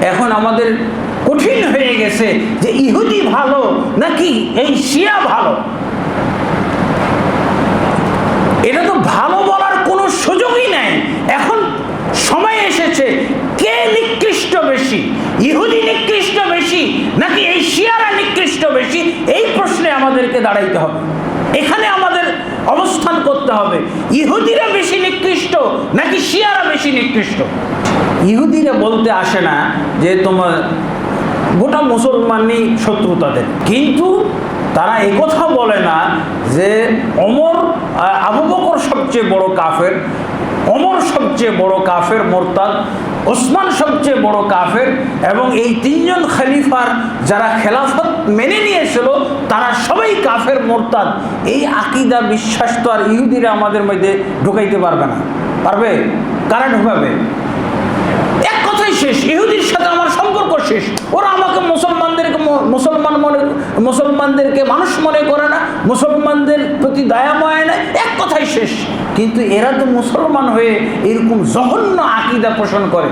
এখন আমাদের কঠিন হয়ে গেছে যে ইহুদি ভালো নাকি এই শিয়া ভালো? এটা তো ভালো বলার কোনো সুযোগই নাই। এখন সময় এসেছে কে নিকৃষ্ট বেশি? ইহুদি নিকৃষ্ট বেশি নাকি এই শিয়ারা নিকৃষ্ট বেশি? এই প্রশ্নে আমাদেরকে দাঁড়াইতে হবে। এখানে আমাদের অবস্থান করতে হবে। ইহুদিরা বেশি নিকৃষ্ট নাকি শিয়ারা বেশি নিকৃষ্ট ইহুদিরা বলতে আসে না যে তোমার গোটা মুসলমানই শত্রু তাদের কিন্তু তারা একথা বলে না যে অমর আবু বকর সবচেয়ে বড় কাফের, অমর সবচেয়ে বড় কাফের মোরতাদ, ওসমান সবচেয়ে বড় কাফের এবং এই তিনজন খলিফার যারা খেলাফত মেনে নিয়েছিল, তারা সবাই কাফের মোরতাদ। এই আকিদা, বিশ্বাস তো আর ইহুদিরা আমাদের মধ্যে ঢুকাইতে পারবে না। পারবে? কারা ঢুকাবে এক কথাই শেষ, ইহুদির সাথে আমার সম্পর্ক শেষ। ওরা আমাকে মুসলমানদেরকে মুসলমান মনে মুসলমানদেরকে মানুষ মনে করে না, মুসলমানদের প্রতি দয়া মায় না এক কথাই শেষ। কিন্তু এরা তো মুসলমান হয়ে এরকম জঘন্য আকিদা পোষণ করে।